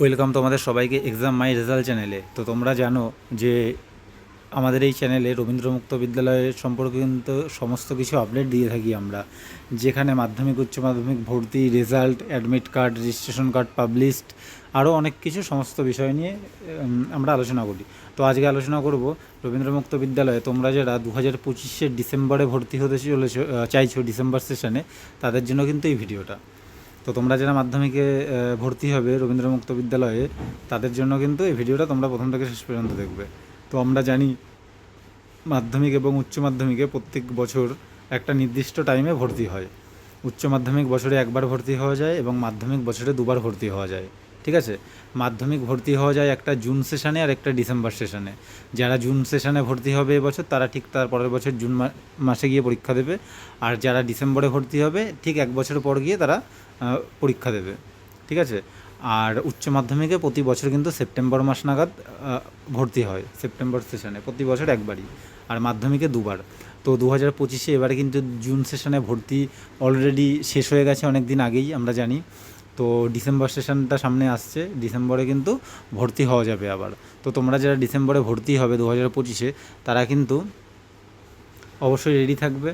Welcome তোমাদের সবাইকে exam মাই result চ্যানেলে তো তোমরা জানো যে আমাদের এই চ্যানেলে রবীন্দ্রমুক্ত বিদ্যালয়ের সম্পর্কে কিন্তু সমস্ত কিছু আপডেট দিয়ে থাকি আমরা। যেখানে মাধ্যমিক, উচ্চ মাধ্যমিক, ভর্তি result admit card registration card published আরও অনেক কিছু সমস্ত বিষয় নিয়ে আমরা আলোচনা করি। তো আজকে আলোচনা করব রবীন্দ্রমুক্ত বিদ্যালয়ে তোমরা যারা দু হাজার পঁচিশের ডিসেম্বরে ভর্তি হতে চলেছো চাইছো ডিসেম্বর সেশনে তাদের জন্য কিন্তু এই ভিডিওটা তো তোমরা যারা মাধ্যমিকে ভর্তি হবে রবীন্দ্র মুক্ত বিদ্যালয়ে, তাদের জন্য কিন্তু এই ভিডিওটা তোমরা প্রথম থেকে শেষ পর্যন্ত দেখবে। তো আমরা জানি মাধ্যমিক এবং উচ্চ মাধ্যমিকে প্রত্যেক বছর একটা নির্দিষ্ট টাইমে ভর্তি হয়। উচ্চ মাধ্যমিক বছরে একবার ভর্তি হওয়া যায় এবং মাধ্যমিক বছরে দুবার ভর্তি হওয়া যায়। ঠিক আছে? মাধ্যমিক ভর্তি হওয়া যায় একটা জুন সেশনে আর একটা ডিসেম্বর সেশনে। যারা জুন সেশনে ভর্তি হবে এবছর, তারা ঠিক তার পরের বছর জুন মাসে গিয়ে পরীক্ষা দেবে। আর যারা ডিসেম্বরে ভর্তি হবে, ঠিক এক বছর পর গিয়ে তারা পরীক্ষা দেবে। ঠিক আছে? আর উচ্চ মাধ্যমিকে প্রতি বছর কিন্তু সেপ্টেম্বর মাস নাগাদ ভর্তি হয়, সেপ্টেম্বর সেশনে। প্রতি বছর একবারই। আর মাধ্যমিকে দুবার। তো দু হাজার পঁচিশে এবারে কিন্তু জুন সেশনে ভর্তি অলরেডি শেষ হয়ে গেছে অনেক দিন আগেই, আমরা জানি। তো ডিসেম্বর সেশনটা সামনে আসছে, ডিসেম্বরে কিন্তু ভর্তি হওয়া যাবে আবার। তো তোমরা যারা ডিসেম্বরে ভর্তি হবে দু হাজার পঁচিশে, তারা কিন্তু অবশ্যই রেডি থাকবে।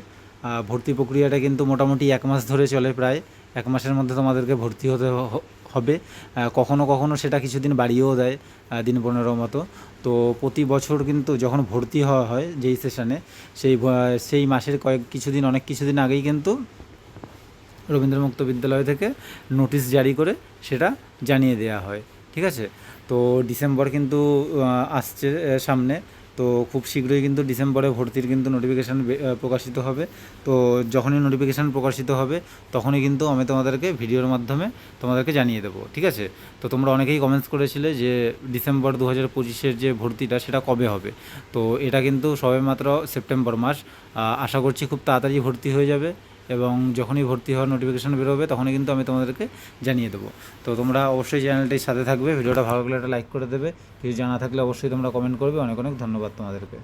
ভর্তি প্রক্রিয়াটা কিন্তু মোটামুটি এক মাস ধরে চলে প্রায়। এক মাসের মধ্যে তোমাদেরকে ভর্তি হতে হবে। কখনো কখনো সেটা কিছুদিন বাড়িয়েও দেয় দিন পনেরো মতো। তো প্রতি বছর কিন্তু যখন ভর্তি হওয়া হয় যেই সেশনে, সেই সেই মাসের কয়েক কিছুদিন, অনেক কিছুদিন আগেই কিন্তু রবীন্দ্রমুক্ত বিদ্যালয় থেকে নোটিশ জারি করে সেটা জানিয়ে দেওয়া হয়, ঠিক আছে? তো ডিসেম্বর কিন্তু আসছে সামনে, তো খুব শীঘ্রই কিন্তু ডিসেম্বরে ভর্তির কিন্তু নোটিফিকেশান প্রকাশিত হবে। তো যখনই নোটিফিকেশান প্রকাশিত হবে, তখনই কিন্তু আমি তোমাদেরকে ভিডিওর মাধ্যমে তোমাদেরকে জানিয়ে দেবো, ঠিক আছে? তো তোমরা অনেকেই কমেন্টস করেছিলে যে ডিসেম্বর দু হাজার পঁচিশের যে ভর্তিটা, সেটা কবে হবে? তো এটা কিন্তু সবেমাত্র সেপ্টেম্বর মাস আশা করছি খুব তাড়াতাড়ি ভর্তি হয়ে যাবে। এবং যখনই ভর্তি হওয়ার নোটিফিকেশান বেরোবে, তখনই কিন্তু আমি তোমাদেরকে জানিয়ে দেবো। তো তোমরা অবশ্যই চ্যানেলটির সাথে থাকবে, ভিডিওটা ভালো লাগলে একটা লাইক করে দেবে। কিছু জানা থাকলে অবশ্যই তোমরা কমেন্ট করবে। অনেক অনেক ধন্যবাদ তোমাদেরকে।